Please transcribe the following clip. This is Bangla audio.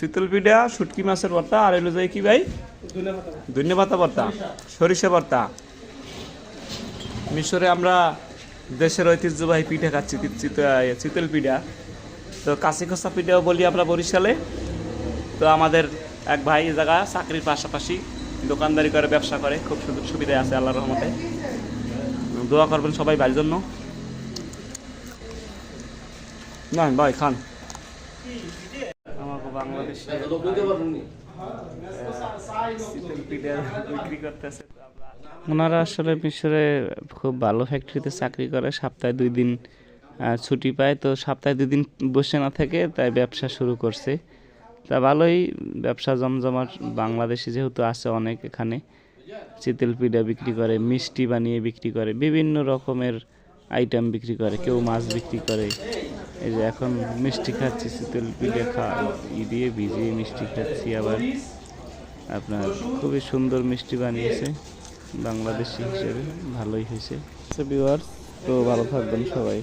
শীতল পিঠা, শুটকি মাছের ভর্তা, আর এলো যায় কি ভাই? ধন্য পাতা সরিষা ভর্তা। মিশরে আমরা দেশের ঐতিহ্যবাহী পিঠা খাচ্ছি চিত- চিতল পিঠা। তো কাশি খসা পিঠাও বলি আমরা বরিশালে। তো আমাদের এক ভাই এই জায়গা, চাকরির পাশাপাশি দোকানদারি করে, ব্যবসা করে। খুব সুযোগ সুবিধা আছে আল্লাহর রহমতে। দোয়া করবেন সবাই ভাইয়ের জন্য। না ভাই, খান। বাংলাদেশে বিক্রি করতেছে ওনারা আসলে মিশরে খুব ভালো ফ্যাক্টরিতে চাকরি করে সপ্তাহে দুই দিন ছুটি পায়। তো সপ্তাহে দুই দিন বসে না থেকে তাই ব্যবসা শুরু করছে। তা ভালোই ব্যবসা জমজমাট বাংলাদেশে যেহেতু আছে অনেক এখানে। চিতল পিঠা বিক্রি করে মিষ্টি বানিয়ে বিক্রি করে বিভিন্ন রকমের আইটেম বিক্রি করে, কেউ মাছ বিক্রি করে। এই যে এখন মিষ্টি খাচ্ছি, শীতল পিঠে খা ই দিয়ে ভিজিয়ে মিষ্টি খাচ্ছি আবার। আপনার খুবই সুন্দর মিষ্টি বানিয়েছে, বাংলাদেশি হিসেবে ভালোই হয়েছে। ভিউয়ার্স তো ভালো থাকবেন সবাই।